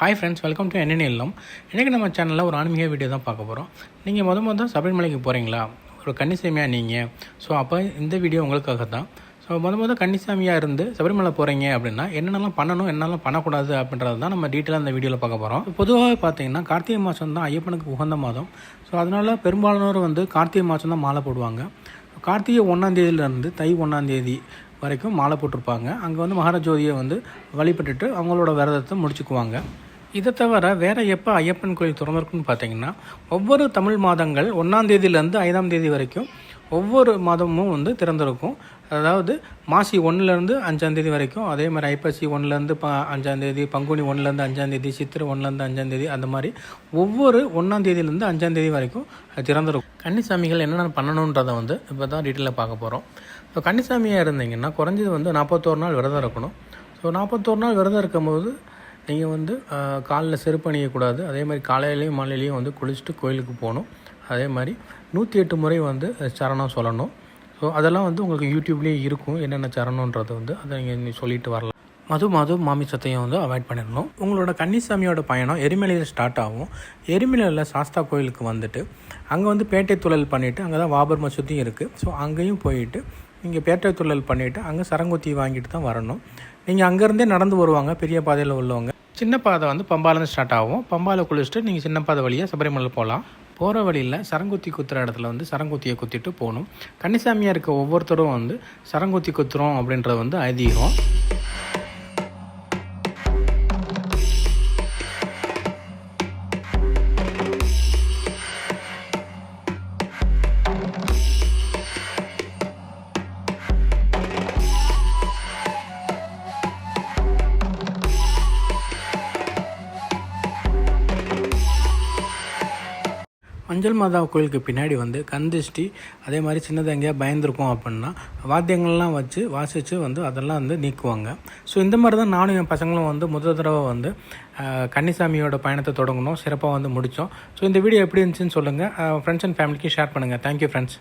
Hi friends welcome to என்னென்ன இல்லம் இன்றைக்கி நம்ம சேனலில் ஒரு ஆன்மீக வீடியோ தான் பார்க்க போகிறோம் நீங்கள் முத முத சபரிமலைக்கு போகிறீங்களா ஒரு கன்னிசாமியாக நீங்கள் ஸோ அப்போ இந்த வீடியோ உங்களுக்காக தான். ஸோ முத முதல் கன்னிசாமியாக இருந்து சபரிமலை போகிறீங்க அப்படின்னா என்னென்னலாம் பண்ணணும் என்னென்னலாம் பண்ணக்கூடாது அப்படின்றது தான் நம்ம டீட்டெயிலாக இந்த வீடியோவில் பார்க்க போகிறோம் பொதுவாக பார்த்தீங்கன்னா கார்த்திகை மாதம் தான் ஐயப்பனுக்கு உகந்த மாதம். ஸோ அதனால் பெரும்பாலானோர் வந்து கார்த்திகை மாதம் தான் மாலை போடுவாங்க. கார்த்திகை ஒன்றாந்தேதியிலேருந்து தை ஒன்றாந்தேதி வரைக்கும் மாலை போட்டிருப்பாங்க. அங்கே வந்து மகாரஜோதியை வந்து வழிபட்டுட்டு அவங்களோட விரதத்தை முடிச்சுக்குவாங்க. இதை தவிர வேறு எப்போ ஐயப்பன் கோயில் திறந்திருக்குன்னு பார்த்தீங்கன்னா ஒவ்வொரு தமிழ் மாதங்கள் ஒன்றாம் தேதியிலேருந்து ஐந்தாம் தேதி வரைக்கும் ஒவ்வொரு மாதமும் வந்து திறந்திருக்கும். அதாவது மாசி ஒன்றுலேருந்து அஞ்சாந்தேதி வரைக்கும் அதே மாதிரி ஐப்பசி ஒன்றுலேருந்து ப அஞ்சாந்தேதி பங்குனி ஒன்றுலேருந்து அஞ்சாந்தேதி சித்திரை ஒன்றுலேருந்து அஞ்சாந்தேதி அந்த மாதிரி ஒவ்வொரு ஒன்றாந்தேதியிலேருந்து அஞ்சாந்தேதி வரைக்கும் அது திறந்துருக்கும். கன்னிசாமிகள் என்னென்ன பண்ணணுன்றதை வந்து இப்போ தான் டீட்டெயிலாக பார்க்க போகிறோம் இப்போ கன்னிசாமியாக இருந்தீங்கன்னா குறைஞ்சது வந்து நாற்பத்தோரு நாள் விரதம் இருக்கணும். ஸோ நாற்பத்தோரு நாள் விரதம் இருக்கும்போது நீங்கள் வந்து காலில் செருப்பு அணியக்கூடாது. அதே மாதிரி காலையிலையும் மாலையிலையும் வந்து குளிச்சுட்டு கோயிலுக்கு போகணும். அதே மாதிரி நூற்றி எட்டு முறை வந்து சரணம் சொல்லணும். ஸோ அதெல்லாம் வந்து உங்களுக்கு யூடியூப்லேயே இருக்கும். என்னென்ன சரணுன்றது வந்து அதை நீங்கள் சொல்லிட்டு வரலாம். மது மது மாமிசத்தையும் வந்து அவாய்ட் பண்ணிடணும். உங்களோட கன்னிசாமியோட பயணம் எரிமலையில் ஸ்டார்ட் ஆகும். எரிமலையில் சாஸ்தா கோயிலுக்கு வந்துட்டு அங்கே வந்து பேட்டை துழல் பண்ணிவிட்டு அங்கே தான் வாபர் மசூதியும் இருக்குது ஸோ அங்கேயும் போயிட்டு நீங்கள் பேட்டை துழல் பண்ணிவிட்டு அங்கே சரங்குத்தி வாங்கிட்டு தான் வரணும். நீங்கள் அங்கேருந்தே நடந்து வருவாங்க பெரிய பாதையில் உள்ளவங்க. சின்ன பாதை வந்து பம்பாலேருந்து ஸ்டார்ட் ஆகும். பம்பாவில் குளிச்சுட்டு நீங்கள் சின்ன பாதை வழியாக சபரிமலை போகலாம். போகிற வழியில் சரங்குத்தி குத்துற இடத்துல வந்து சரங்குத்தியை குத்திட்டு போகணும். கன்னிசாமியாக இருக்க ஒவ்வொருத்தரும் வந்து சரங்குத்தி குத்துறோம் அப்படின்றது வந்து ஐதீகம். மஞ்சள் மாதா கோயிலுக்கு பின்னாடி வந்து கந்திஷ்டி அதே மாதிரி சின்னதாக எங்கேயா பயந்துருக்கும் அப்படின்னா வாத்தியங்கள்லாம் வச்சு வாசித்து வந்து அதெல்லாம் வந்து நீக்குவாங்க. ஸோ இந்த மாதிரி தான் நானும் என் பசங்களும் வந்து முதல் தடவை வந்து கன்னிசாமியோட பயணத்தை தொடங்கணும் சிறப்பாக வந்து முடித்தோம் ஸோ இந்த வீடியோ எப்படி இருந்துச்சுன்னு சொல்லுங்கள் ஃப்ரெண்ட்ஸ் அண்ட் ஃபேமிலிக்கு ஷேர் பண்ணுங்கள் தேங்க்யூ ஃப்ரெண்ட்ஸ்